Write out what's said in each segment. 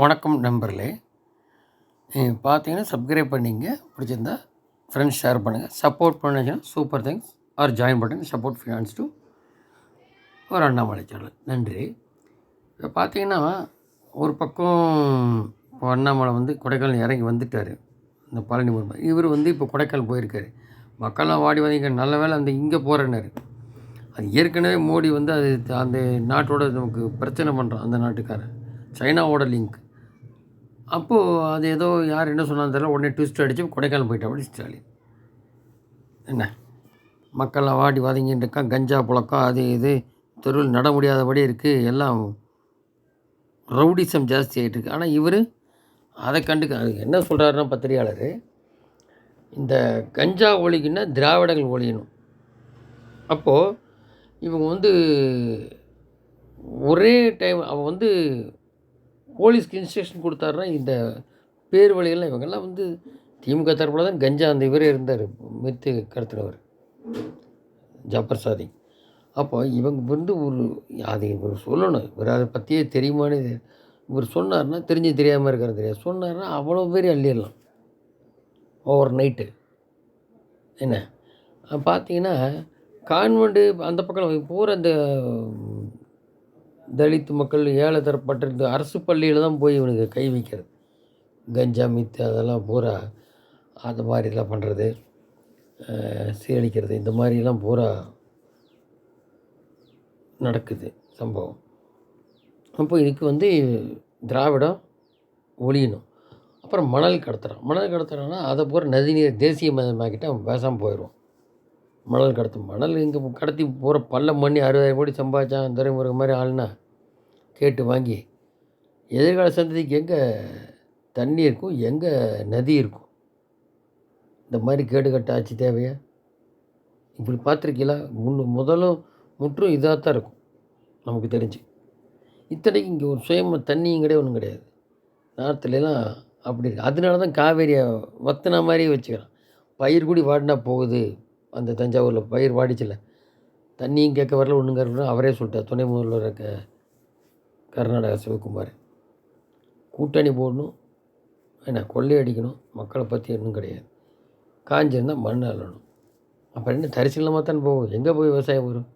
வணக்கம் நண்பர்களே. நீங்கள் பார்த்தீங்கன்னா சப்ஸ்கிரைப் பண்ணிங்க பிடிச்சிருந்தா ஃப்ரெண்ட்ஸ் ஷேர் பண்ணுங்கள் சப்போர்ட் பண்ணிச்சுன்னா சூப்பர் தேங்க்ஸ் ஆர் ஜாயின் பண்ணுங்க சப்போர்ட் ஃபினான்ஸ் டு ஒரு அண்ணாமலை சேனல் நன்றி. இப்போ பார்த்தீங்கன்னா ஒரு பக்கம் இப்போ அண்ணாமலை வந்து கொடைக்கானல் இறங்கி வந்துட்டார். இந்த பழனி ஊர் இவர் வந்து இப்போ கொடைக்கானல் போயிருக்காரு. மக்கள்லாம் வாடி வந்தீங்க நல்ல வேலை அந்த இங்கே போகிறேன்னாரு அது ஏற்கனவே மோடி வந்து அது அந்த நாட்டோட நமக்கு பிரச்சனை பண்ணுறான் அந்த நாட்டுக்காரன். சைனாவோட லிங்க் அப்போது அது ஏதோ யார் என்ன சொன்னான்னு தெரியல. உடனே ட்விஸ்ட் அடித்து கொடைக்கானல் போயிட்டா ஸ்டாலின். என்ன? மக்கள்லாம் வாடி வாதிங்கிட்டு இருக்கான் கஞ்சா புழக்கம் அது இது. தெருவில் நட முடியாதபடி இருக்குது எல்லாம் ரவுடிசம் ஜாஸ்தி ஆகிட்டு இருக்கு. ஆனால் இவர் அதை கண்டுக்க அதுக்கு என்ன சொல்கிறாருன்னா பத்திரிகையாளர் இந்த கஞ்சா ஒழிக்குன்னா திராவிடங்கள் ஒழியணும். அப்போது இவங்க வந்து ஒரே டைம் அவன் வந்து போலீஸ்க்கு இன்ஸ்ட்ரக்ஷன் கொடுத்தாருன்னா இந்த பேர் வழியெல்லாம் இவங்கெல்லாம் வந்து திமுக தரப்பில் தான் கஞ்சா அந்த இவரே இருந்தார் மித்து கடத்துனவர் ஜாப்பர் சாதி அப்போ இவங்க வந்து ஒரு அதை இவர் சொல்லணும் இவர் அதை பற்றியே தெரியுமான்னு இவர் சொன்னார்னா தெரிஞ்சு தெரியாமல் இருக்கிறது தெரியாது. சொன்னார்னா அவ்வளோ பேர் அள்ளிடலாம். ஓவர் நைட்டு என்ன? பார்த்தீங்கன்னா கான்வெண்ட்டு அந்த பக்கம் பூரா அந்த தலித் மக்கள் ஏழை தரப்பட்ட அரசு பள்ளியில் தான் போய் இவனுக்கு கை வைக்கிறது. கஞ்சா மித்து அதெல்லாம் பூரா அந்த மாதிரிலாம் பண்ணுறது சீரழிக்கிறது இந்த மாதிரிலாம் பூரா நடக்குது சம்பவம். அப்போ இதுக்கு வந்து திராவிடம் ஒழியணும். அப்புறம் மணல் கடத்துறான் மணல் கடத்துறான்னா அதை பூரா நதிநீர் தேசிய மயமாக்கிட்டு அவன் பேசாமல் போயிடுவான். மணல் கடத்தும். மணல் இங்கே கடத்தி பூரா பல்ல மண்ணி அறுபதாயிரம் கோடி சம்பாதிச்சான் துறைமுருகன் மாதிரி ஆளுனா கேட்டு வாங்கி எதிர்கால சந்ததிக்கு எங்கே தண்ணி இருக்கும் எங்கே நதி இருக்கும்? இந்த மாதிரி கேடுகட்ட ஆட்சி தேவையா? இப்படி பார்த்துருக்கீங்களா? முன்னு முதலும் முற்றும் இதாக தான் இருக்கும் நமக்கு தெரிஞ்சு. இத்தனைக்கு இங்கே ஒரு சுயமாக தண்ணியும் கிடையாது ஒன்றும் கிடையாது. நார்த்துலலாம் அப்படி இருக்கு. அதனால தான் காவேரியை வத்தின மாதிரியே வச்சுக்கிறான். பயிர் கூடி வாடினா போகுது. அந்த தஞ்சாவூரில் பயிர் வாடிச்சில்ல தண்ணியும் கேட்க வரல ஒன்றும் அவரே சொல்லிட்டார். துணை முதல்வர் இருக்க கர்நாடகா சிவகுமார். கூட்டணி போடணும். என்ன கொள்ளையடிக்கணும் மக்களை பற்றி ஒன்றும் கிடையாது. காஞ்சிருந்தால் மண் அள்ளணும். அப்புறம் என்ன தரிசனமாக தான் போகும். எங்கே போய் விவசாயம் வரும்?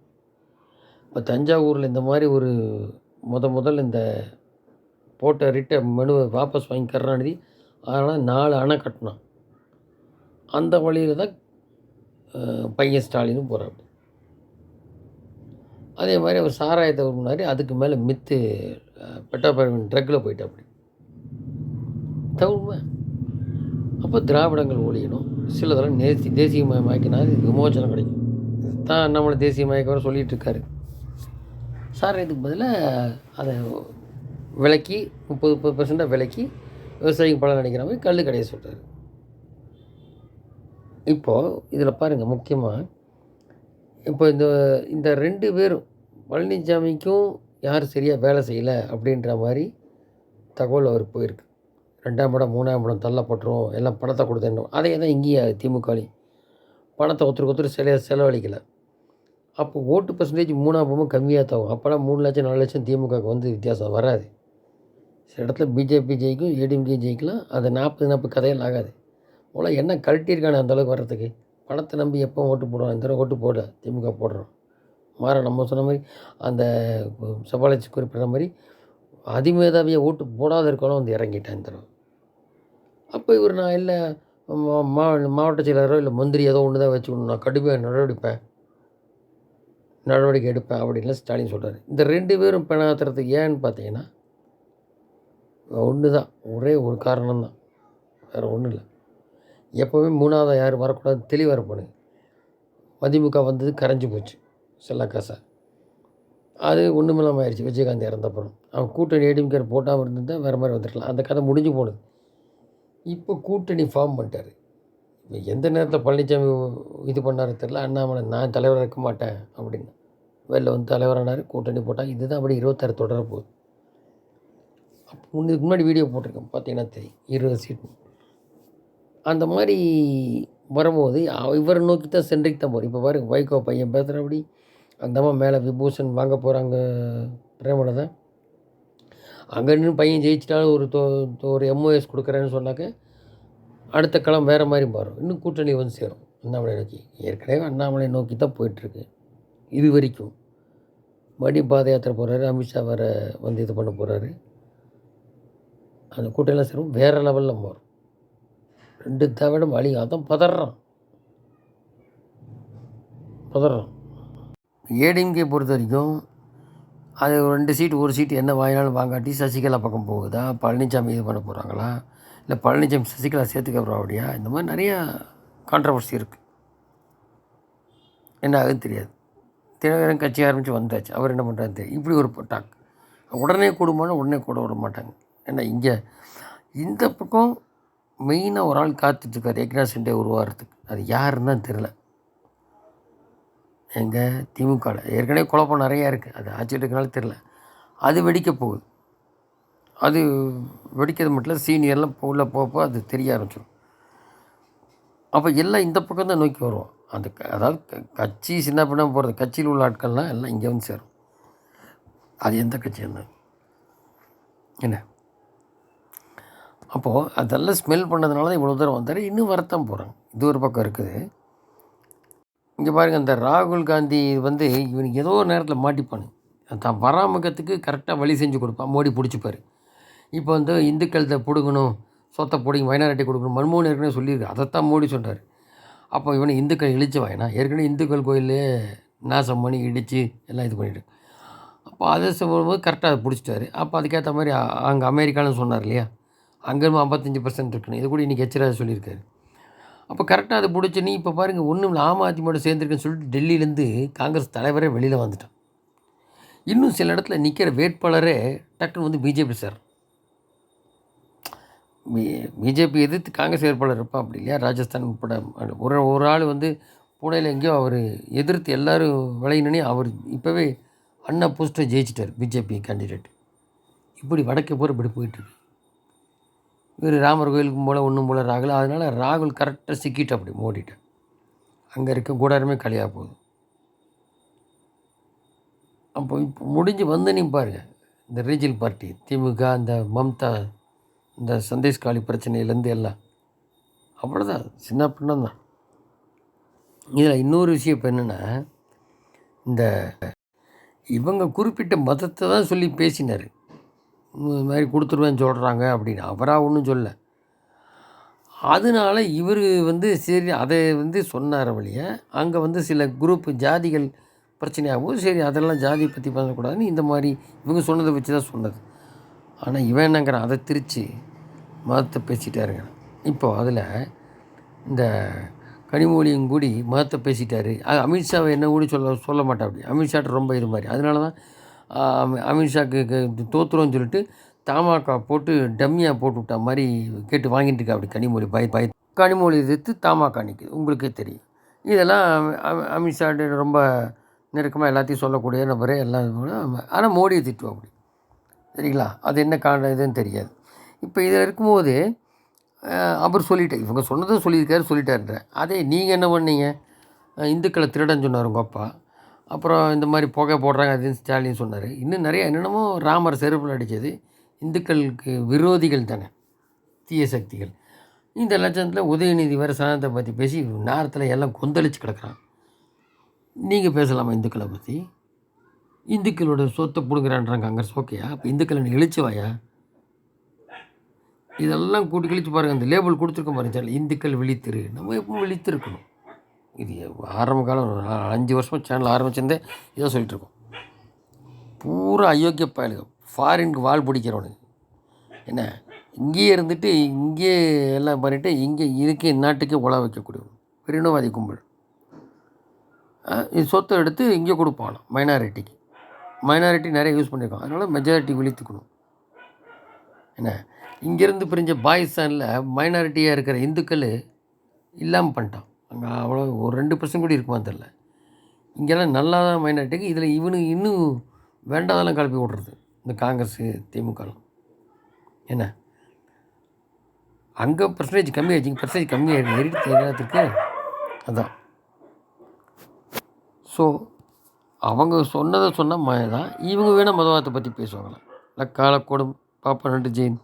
இப்போ தஞ்சாவூரில் இந்த மாதிரி ஒரு முத முதல் இந்த போட்ட ரிட்ட மெனுவை வாபஸ் வாங்கி கருணாநிதி அதனால் நாலு அணை கட்டினான். அந்த வழியில் தான் பையன் ஸ்டாலினும் போகிறாரு அதே மாதிரி அவர் சாராயத்தை முன்னாடி அதுக்கு மேலே மித்து பெட்டாபரவன் ட்ரக்கில் போயிட்டாப்படி. தவிர அப்போ திராவிடங்கள் ஒழியணும். சில தடவை நேசி தேசியமயமாக்கினா இது விமோச்சனம் கிடைக்கும். தான் நம்மளை தேசியமயக்க சொல்லிகிட்டு இருக்காரு சாராயத்துக்கு பதிலாக அதை விலக்கி முப்பது முப்பது பர்சண்ட்டாக விலக்கி விவசாயிக்கு பலன் அடிக்கிற மாதிரி கல் கடையை சொல்கிறார் இப்போது இதில் பாருங்கள் முக்கியமாக இப்போ இந்த இந்த ரெண்டு பேரும் பழனிசாமிக்கும் யார் சரியாக வேலை செய்யலை அப்படின்ற மாதிரி தகவல் அவர் போயிருக்கு. ரெண்டாம் படம் மூணாம் படம் தள்ளப்பட்டுரும் எல்லாம் பணத்தை கொடுத்தேன் அதே தான் இங்கேயும் திமுகலையும். பணத்தை ஒருத்தருக்கு ஒருத்தர் சில செலவழிக்கலை. அப்போ ஓட்டு பர்சன்டேஜ் மூணாம் படமும் கம்மியாக தகும் அப்போலாம் மூணு லட்சம் நாலு லட்சம் திமுகவுக்கு வந்து வித்தியாசம் வராது. சில இடத்துல பிஜேபி ஜெயிக்கும் ஏடிஎம்கே ஜெயிக்கலாம். அது நாற்பது நாற்பது கதையில் ஆகாது. மூலம் என்ன கழட்டியிருக்கானே அந்தளவுக்கு வர்றதுக்கு? பணத்தை நம்பி எப்போ ஓட்டு போடுவோம் இந்த தடவை ஓட்டு போட திமுக போடுறோம். மாற நம்ம சொன்ன மாதிரி அந்த சபாலட்சி குறிப்பிட்ட மாதிரி அதிமேதாவியை ஓட்டு போடாத இருக்கணும் வந்து இறங்கிட்டேன் இந்த தடவை. அப்போ இவர் நான் இல்லை மா மாவட்ட செயலாளரோ இல்லை மந்திரி ஏதோ ஒன்று தான் வச்சு நான் கடுமையாக நடவடிப்பேன். நடவடிக்கை எடுப்பேன் அப்படின்லாம் ஸ்டாலின் சொல்கிறார் இந்த ரெண்டு பேரும் பிணாத்துறதுக்கு ஏன்னு பார்த்தீங்கன்னா ஒன்று தான் ஒரே ஒரு காரணம் தான் வேறு ஒன்றும் இல்லை. எப்போவுமே மூணாவது யார் வரக்கூடாது தெளிவாக இருப்பானுங்க மதிமுக வந்தது கரைஞ்சி போச்சு செல்லக்காசா. அது ஒன்றும் இல்லாமல் ஆயிடுச்சு விஜயகாந்த் இறந்தப்புறம். அவன் கூட்டணி ஏடிஎம்கே போட்டாமல் இருந்திருந்தால் வேறு மாதிரி வந்துருக்கலாம். அந்த கதை முடிஞ்சு போனது. இப்போ கூட்டணி ஃபார்ம் பண்ணிட்டார். இப்போ எந்த நேரத்தில் பழனிசாமி இது பண்ணாரு தெரில அண்ணாமலை நான் தலைவராக இருக்க மாட்டேன் அப்படின்னு. வெளில வந்து தலைவரானார் கூட்டணி போட்டால் இதுதான் அப்படி இருபத்தாறு தொடர போகுது அப்போ முன்னுக்கு முன்னாடி வீடியோ போட்டிருக்கேன் பார்த்தீங்கன்னா தெரியும். இருபது சீட் அந்த மாதிரி வரும்போது இவரை நோக்கி தான் சென்றைக்கு தான் போகிறோம் இப்போ பாருங்க வைகோ பையன் பேசுகிறபடி அந்த அம்மா மேலே விபூஷன் வாங்க போகிறாங்க பிரேமலதா. அங்கே நின்று பையன் ஜெயிச்சிட்டாலும் ஒரு தோ- ஒரு எம்ஓஎஸ் கொடுக்குறேன்னு சொன்னாக்க அடுத்த களம் வேறு மாதிரி மாறும். இன்னும் கூட்டணி வந்து சேரும். அண்ணாமலை நோக்கி. ஏற்கனவே அண்ணாமலை நோக்கி தான் போயிட்டுருக்கு. இது வரைக்கும். மடி பாத யாத்திரை போகிறாரு அமித்ஷா வேறு வந்து இது பண்ண போகிறாரு அந்த கூட்டணிலாம் சேரும். வேறு லெவலில் மாறும். ரெண்டு தவிர வழி அதான் பதறான் பதறான் ஏடிஎம்கே பொறுத்த வரைக்கும் அது ஒரு ரெண்டு சீட்டு ஒரு சீட்டு என்ன வாங்கினாலும் வாங்காட்டி சசிகலா பக்கம் போகுதா? பழனிசாமி இது பண்ண போகிறாங்களா இல்லை பழனிசாமி சசிகலா சேர்த்துக்க அப்படியா? இந்த மாதிரி நிறையா கான்ட்ரவர்சி இருக்குது என்ன ஆகுதுன்னு தெரியாது. தினகரன் கட்சி ஆரம்பித்து வந்தாச்சு. அவர் என்ன பண்ணுறாரு தெரியும் இப்படி ஒரு டாக். உடனே கூடுமானா உடனே கூட விட மாட்டாங்க. ஏன்னா இங்கே இந்த பக்கம் மெயினாக ஒரு ஆள் காத்துட்ருக்கார் ஏக்நாத் சிண்டே உருவாகிறதுக்கு. அது யாருன்னு தான் தெரில எங்கள் திமுகவில் ஏற்கனவே குழப்பம் நிறையா இருக்குது அது ஆட்சி எடுக்கனால தெரில அது வெடிக்க போகுது. அது வெடிக்கிறது மட்டும் இல்லை சீனியர்லாம் உள்ளே போகப்போ அது தெரிய ஆரம்பிச்சிடும் அப்போ எல்லாம் இந்த பக்கம் தான் நோக்கி வருவோம். அந்த க- அதாவது க- கட்சி சின்ன பின்ன போகிறது கட்சியில் உள்ள ஆட்கள்லாம் எல்லாம் இங்கே வந்து சேரும். அது எந்த கட்சி இருந்தாலும். என்ன? அப்போது அதெல்லாம் ஸ்மெல் பண்ணதுனால தான் இவ்வளோ தூரம் வந்தார். இன்னும் வரத்தான் போகிறாங்க இது ஒரு பக்கம் இருக்குது. இங்கே பாருங்கள் இந்த ராகுல் காந்தி வந்து இவனுக்கு ஏதோ ஒரு நேரத்தில் மாட்டிப்பானு. தான் பராமரிக்கிறதுக்கு கரெக்டாக வழி செஞ்சு கொடுப்பான். மோடி பிடிச்சிப்பார். இப்போ வந்து இந்துக்கள்கிட்ட பிடுங்கணும் சொத்தை பிடிங்க மைனாரிட்டி கொடுக்கணும் மன்மோகன் ஏற்கனவே சொல்லியிருக்கு. அதைத்தான் மோடி சொல்கிறார் அப்போ இவனை இந்துக்கள் இழிச்சு வாங்கினா ஏற்கனவே இந்துக்கள் கோயிலே நாசம் பண்ணி இடித்து எல்லாம் இது பண்ணிட்டு. அப்போ அதை சொல்லும்போது கரெக்டாக அதை பிடிச்சிட்டாரு. அப்போ அதுக்கேற்ற மாதிரி அங்கே அமெரிக்கான்னு சொன்னார் இல்லையா? அங்கேருந்து ஐம்பத்தஞ்சு பர்சன்ட் இருக்குன்னு. இது கூட இன்றைக்கி எச்சராக சொல்லியிருக்காரு. அப்போ கரெக்டாக அதை பிடிச்சி நீ இப்போ பாருங்கள் ஒன்றும் இல்லை ஆம் ஆத்மியோட சேர்ந்துருக்குன்னு சொல்லிட்டு டெல்லியிலேருந்து காங்கிரஸ் தலைவரே வெளியில் வந்துட்டான். இன்னும் சில இடத்துல நிற்கிற வேட்பாளரே டக்குன்னு வந்து பிஜேபி சார் பிஜேபி எதிர்த்து காங்கிரஸ் வேட்பாளர் இருப்பா அப்படி இல்லையா? ராஜஸ்தான் உட்பட ஒரு ஒரு ஆள் வந்து புனேயில் எங்கேயோ அவர் எதிர்த்து எல்லோரும் விளையினே அவர் இப்போவே அண்ணா போஸ்ட்டை ஜெயிச்சிட்டார் பிஜேபி கேண்டிடேட் இப்படி வடக்கே போகிற இப்படி போயிட்டுருக்கு இவர் ராமர் கோயிலுக்கும் போல் ஒன்றும் போல் ராகுல். அதனால் ராகுல் கரெக்டாக சிக்கிட்டு அப்படி மோடிட்டேன் அங்கே இருக்க கூடாரமே கலியாக போகுது. அப்போ இப்போ முடிஞ்சு வந்து நீ பாருங்க. இந்த ரீஜியல் பார்ட்டி திமுக இந்த மம்தா இந்த சந்தேஷ் காளி பிரச்சனையிலேருந்து எல்லாம். அவ்வளோதான் சின்ன பின்னம் தான். இதில் இன்னொரு விஷயம் இப்போ என்னென்னா இந்த இவங்க குறிப்பிட்ட மதத்தை தான் சொல்லி பேசினார். இது மாதிரி கொடுத்துருவேன்னு சொல்கிறாங்க அப்படின்னு. அவராக ஒன்றும் சொல்ல. அதனால இவர் வந்து சரி அதை வந்து சொன்னார் வழிய அங்கே வந்து சில குரூப் ஜாதிகள் பிரச்சனையாகவும் சரி அதெல்லாம் ஜாதி பற்றி பண்ணக்கூடாதுன்னு இந்த மாதிரி இவங்க சொன்னதை வச்சு தான் சொன்னது. ஆனால் இவன் என்னங்கிறான் அதை திரித்து மதத்தை பேசிட்டாருங்க. இப்போ அதில் இந்த கனிமொழியும் கூடி மதத்தை பேசிட்டாரு. அது அமித்ஷாவை என்ன கூட சொல்ல சொல்ல மாட்டா அப்படி அமித்ஷாட்ட ரொம்ப இது மாதிரி. அதனால தான் அமித்ஷாக்கு க- சொல்லிட்டு தமாக போட்டு டம்மியாக போட்டு விட்டா மாதிரி கேட்டு வாங்கிட்டு இருக்கா அப்படி கனிமொழி பய பய. கனிமொழி எதிர்த்து தமாக நிற்குது உங்களுக்கே தெரியும். இதெல்லாம் அமித்ஷா ரொம்ப நெருக்கமாக எல்லாத்தையும் சொல்லக்கூடிய நபரே எல்லாம் ஆனால் மோடியை திட்டுவோம் அப்படி. சரிங்களா? அது என்ன காரணம் இதுன்னு தெரியாது. இப்போ இதில் இருக்கும்போது அவர் சொல்லிட்டேன் இவங்க சொன்னதும் சொல்லியிருக்காரு சொல்லிட்டாருன்ற. அதே நீங்கள் என்ன பண்ணீங்க? இந்துக்களை திருடன்னு சொன்னார் உங்கள் அப்பா. அப்புறம் இந்த மாதிரி புகை போடுறாங்க அதுன்னு ஸ்டாலின் சொன்னார். இன்னும் நிறைய என்னென்னமோ ராமர் செருப்பில் அடித்தது இந்துக்களுக்கு விரோதிகள் தானே தீய சக்திகள். இந்த லட்சத்தில் உதயநிதி வேறு சாதனத்தை பற்றி பேசி நேரத்தில் எல்லாம் கொந்தளிச்சு கிடக்குறான். நீங்கள் பேசலாமா இந்துக்களை பற்றி இந்துக்களோட சொத்தை பிடுங்குறான்றாங்க காங்கிரஸ் ஓகேயா அப்போ இந்துக்களை நீ இழிச்சுவாயா இதெல்லாம் கூட்டி கழிச்சு பாருங்கள் அந்த லேபிள் கொடுத்துருக்க பாருங்க இந்துக்கள் விழித்திரு. நம்ம எப்பவும் விழித்திருக்கணும். இது ஆரம்ப காலம் அஞ்சு வருஷமாக சேனல் ஆரம்பிச்சிருந்தே இதை சொல்லிட்டு இருக்கோம் பூரா அயோக்கிய பயலுங்க ஃபாரினுக்கு வால் பிடிக்கிறவனுங்க. என்ன? இங்கேயே இருந்துட்டு இங்கேயே எல்லாம் பண்ணிவிட்டு இங்கே இதுக்கே நாட்டுக்கே உழ வைக்கக்கூடியவன். பெரியனவாதி கும்பல். இது சொத்தை எடுத்து இங்கே கொடுப்பான் மைனாரிட்டிக்கு மைனாரிட்டி நிறைய யூஸ் பண்ணியிருக்கோம் அதனால் மெஜாரிட்டி விழித்துக்கணும். என்ன? இங்கேருந்து பிரிஞ்ச பாகிஸ்தானில் மைனாரிட்டியாக இருக்கிற இந்துக்கள் இல்லாமல் பண்ணிட்டான். அங்கே அவ்வளோ ஒரு ரெண்டு பர்சன்ட் கூட இருக்குமா தெரில இங்கெல்லாம் நல்லா தான் மைனாரிட்டிக்கு இதில் இவனு இன்னும் வேண்டாதெல்லாம் கிளப்பி விட்றது. இந்த காங்கிரஸ் திமுகலாம் என்ன? அங்கே பர்சன்டேஜ் கம்மியாச்சு இங்கே பர்சன்டேஜ் கம்மியாயிருக்கு ஏறிட்டு எல்லாத்துக்கு அதான். ஸோ அவங்க சொன்னதை சொன்னால் மாதிரி தான் இவங்க வேணால் மதவாதத்தை பற்றி பேசுவாங்களாம் லக்காலக்கோடும் பாப்பா நட்டு ஜெயின்.